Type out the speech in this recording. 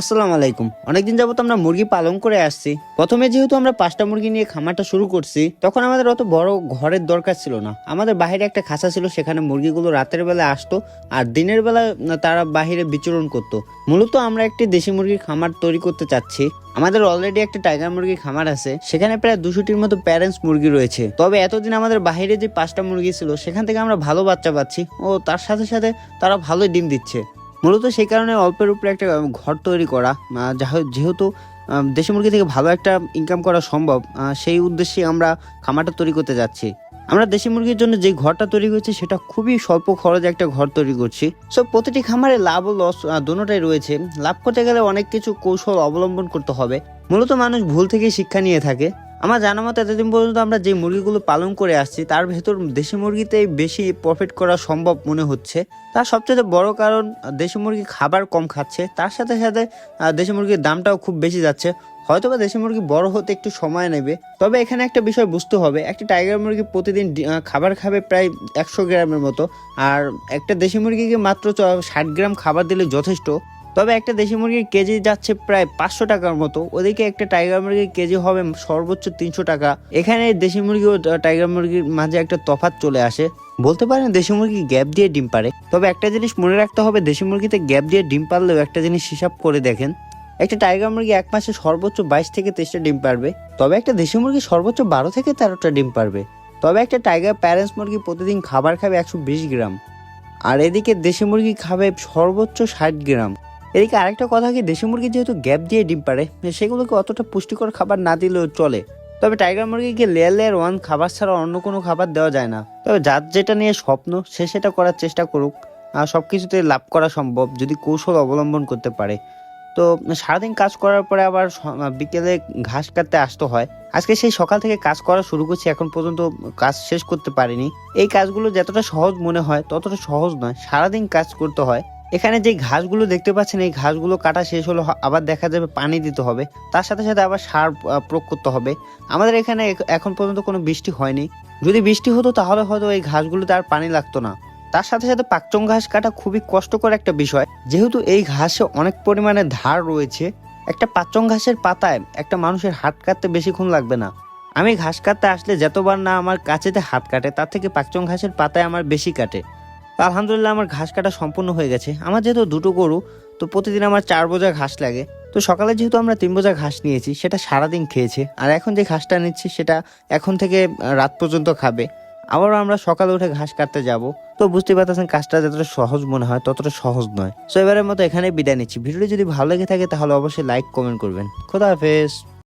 আসসালামু আলাইকুম। অনেকদিন যাবত আমরা মুরগি পালন করে আসছি। প্রথমে যেহেতু আমরা পাঁচটা মুরগি নিয়ে খামারটা শুরু করছি, তখন আমাদের অত বড় ঘরের দরকার ছিল না। আমাদের বাইরে একটা খাঁচা ছিল, সেখানে মুরগিগুলো রাতের বেলা আসতো আর দিনের বেলা তারা বাহিরে বিচরণ করতো। মূলত আমরা একটি দেশি মুরগির খামার তৈরি করতে চাচ্ছি। আমাদের অলরেডি একটা টাইগার মুরগির খামার আছে। সেখানে প্রায় দুশোটির মতো প্যারেন্টস মুরগি রয়েছে। তবে এতদিন আমাদের বাইরে যে পাঁচটা মুরগি ছিল, সেখান থেকে আমরা ভালো বাচ্চা পাচ্ছি ও তার সাথে সাথে তারা ভালোই ডিম দিচ্ছে। মূলত সেই কারণে অল্পের উপরে একটা ঘর তৈরি করা যেহেতু দেশি মুরগি থেকে ভালো একটা ইনকাম করা সম্ভব সেই উদ্দেশ্যে আমরা খামারটা তৈরি করতে যাচ্ছি। আমরা দেশি মুরগির জন্য যে ঘরটা তৈরি করছি, সেটা খুবই স্বল্প খরচে একটা ঘর তৈরি করছি। সো প্রতিটি খামারে লাভ ও লস দুটোটাই রয়েছে। লাভ করতে গেলে অনেক কিছু কৌশল অবলম্বন করতে হবে। মূলত মানুষ ভুল থেকে শিক্ষা নিয়ে থাকে। আমার জানা মতো এতদিন পর্যন্ত আমরা যে মুরগিগুলো পালন করে আসছি, তার ভেতর দেশি মুরগিতেই বেশি প্রফিট করা সম্ভব মনে হচ্ছে। তার সবচেয়ে বড় কারণ দেশি মুরগি খাবার কম খাচ্ছে। তার সাথে সাথে দেশি মুরগির দামটাও খুব বেশি যাচ্ছে। হয়তো বা দেশি মুরগি বড় হতে একটু সময় নেবে। তবে এখানে একটা বিষয় বুঝতে হবে, একটা টাইগার মুরগি প্রতিদিন খাবার খাবে প্রায় একশো গ্রামের মতো। আর একটা দেশি মুরগিকে মাত্র ষাট গ্রাম খাবার দিলে যথেষ্ট। তবে একটা দেশি মুরগির কেজি যাচ্ছে প্রায় পাঁচশো টাকার মতো। ওদিকে একটা টাইগার মুরগির কেজি হবে সর্বোচ্চ তিনশো টাকা। এখানে দেশি মুরগি ও টাইগার মুরগির মাঝে একটা তফাৎ চলে আসে। বলতে পারেন দেশি মুরগি গ্যাপ দিয়ে ডিম পারে তবে একটা জিনিস মনে রাখতে হবে, দেশি মুরগিতে গ্যাপ দিয়ে ডিম পারলেও একটা জিনিস হিসাব করে দেখেন। একটা টাইগার মুরগি এক মাসে সর্বোচ্চ বাইশ থেকে তেইশটা ডিম পারবে তবে একটা দেশি মুরগি সর্বোচ্চ বারো থেকে তেরোটা ডিম পারবে তবে একটা টাইগার প্যারেন্টস মুরগি প্রতিদিন খাবার খাবে একশো বিশ গ্রাম। আর এদিকে দেশি মুরগি খাবে সর্বোচ্চ ষাট গ্রাম। এদিকে আরেকটা কথা কি, দেশি মুরগি যেহেতু গ্যাপ দিয়ে ডিম পারে সেগুলোকে অতটা পুষ্টিকর খাবার না দিলেও চলে। তবে টাইগার মুরগিকে লেয়ার লেয়ার ওয়ান খাবার ছাড়া অন্য কোনো খাবার দেওয়া যায় না। তবে যার যেটা নিয়ে স্বপ্ন, সে সেটা করার চেষ্টা করুক, আর সব কিছুতে লাভ করা সম্ভব যদি কৌশল অবলম্বন করতে পারে। তো সারাদিন কাজ করার পরে আবার বিকেলে ঘাস কাটতে আসতে হয়। আজকে সেই সকাল থেকে কাজ করা শুরু করছি, এখন পর্যন্ত কাজ শেষ করতে পারিনি। এই কাজগুলো যতটা সহজ মনে হয়, ততটা সহজ নয়, সারাদিন কাজ করতে হয়। এখানে যে ঘাসগুলো দেখতে পাচ্ছেন, এই ঘাসগুলো কাটা শেষ হলো আবার দেখা যাবে পানি দিতে হবে। তার সাথে সাথে আবার সার প্রয়োগ করতে হবে। আমাদের এখানে এখন পর্যন্ত কোনো বৃষ্টি হয়নি। যদি বৃষ্টি হতো, তাহলে হয়তো এই ঘাসগুলোতে আর পানি লাগতো না। তার সাথে সাথে পাকচং ঘাস কাটা খুবই কষ্টকর একটা বিষয়। যেহেতু এই ঘাসে অনেক পরিমাণে ধার রয়েছে, একটা পাচং ঘাসের পাতায় একটা মানুষের হাত কাটতে বেশিক্ষণ লাগবে না। আমি ঘাস কাটতে আসলে যতবার না আমার কাছেতে হাত কাটে, তার থেকে পাকচং ঘাসের পাতায় আমার বেশি কাটে। আলহামদুলিল্লাহ আমার ঘাস কাটা সম্পূর্ণ হয়ে গেছে। আমার যেহেতু দুটো গরু, তো প্রতিদিন আমার চার বোঝা ঘাস লাগে। তো সকালে যেহেতু আমরা তিন বোঝা ঘাস নিয়েছি, সেটা সারাদিন খেয়েছে। আর এখন যে ঘাসটা নিচ্ছি, সেটা এখন থেকে রাত পর্যন্ত খাবে। আবারও আমরা সকালে উঠে ঘাস কাটতে যাব। তো বুঝতে পারতেছেন, কাজটা যতটা সহজ মনে হয়, ততটা সহজ নয়। সো এবারের মতো এখানে বিদায় নিচ্ছি। ভিডিওটি যদি ভালো লেগে থাকে, তাহলে অবশ্যই লাইক কমেন্ট করবেন। খোদা হাফেজ।